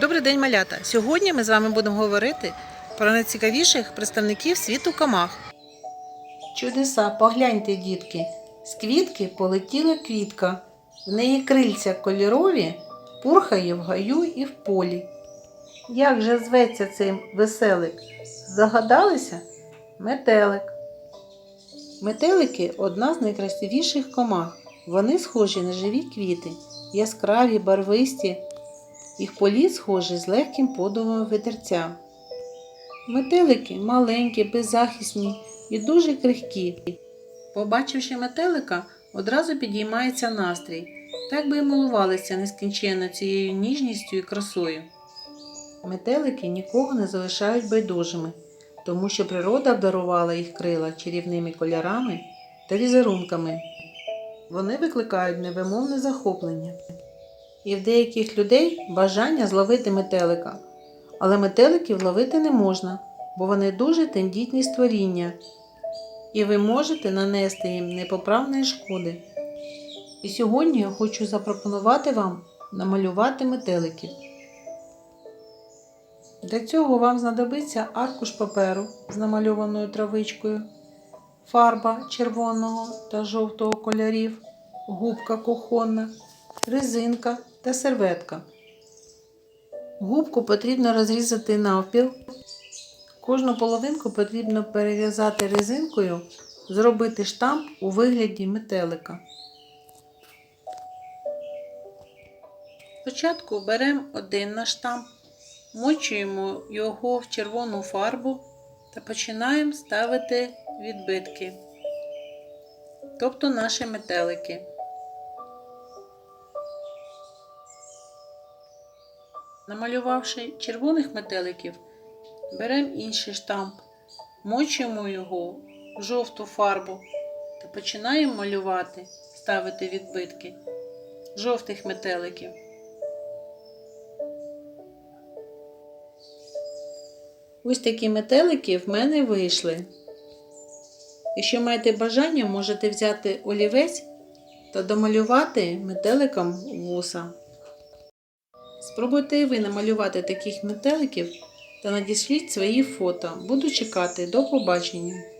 Добрий день, малята! Сьогодні ми з вами будемо говорити про найцікавіших представників світу комах. Чудеса, погляньте, дітки, з квітки полетіла квітка. В неї крильця кольорові, пурхає в гаю і в полі. Як же зветься цей веселик? Загадалися? Метелик. Метелики одна з найкрасивіших комах. Вони схожі на живі квіти, яскраві, барвисті. Їх політ схожий з легким подувом вітерця. Метелики маленькі, беззахисні і дуже крихкі. Побачивши метелика, одразу підіймається настрій, так би й милувалися нескінченно цією ніжністю і красою. Метелики нікого не залишають байдужими, тому що природа обдарувала їх крила чарівними кольорами та візерунками. Вони викликають невимовне захоплення. І в деяких людей бажання зловити метелика. Але метеликів ловити не можна, бо вони дуже тендітні створіння, і ви можете нанести їм непоправної шкоди. І сьогодні я хочу запропонувати вам намалювати метеликів. Для цього вам знадобиться аркуш паперу з намальованою травичкою, фарба червоного та жовтого кольорів, губка кухонна, резинка та серветка. Губку потрібно розрізати навпіл. Кожну половинку потрібно перев'язати резинкою, зробити штамп у вигляді метелика. Спочатку беремо один наш штамп, мочуємо його в червону фарбу та починаємо ставити відбитки, тобто наші метелики. Намалювавши червоних метеликів, беремо інший штамп, мочуємо його в жовту фарбу та починаємо малювати, ставити відбитки жовтих метеликів. Ось такі метелики в мене вийшли. Якщо маєте бажання, можете взяти олівець та домалювати метеликом вуса. Спробуйте і ви намалювати таких метеликів та надішліть свої фото. Буду чекати. До побачення!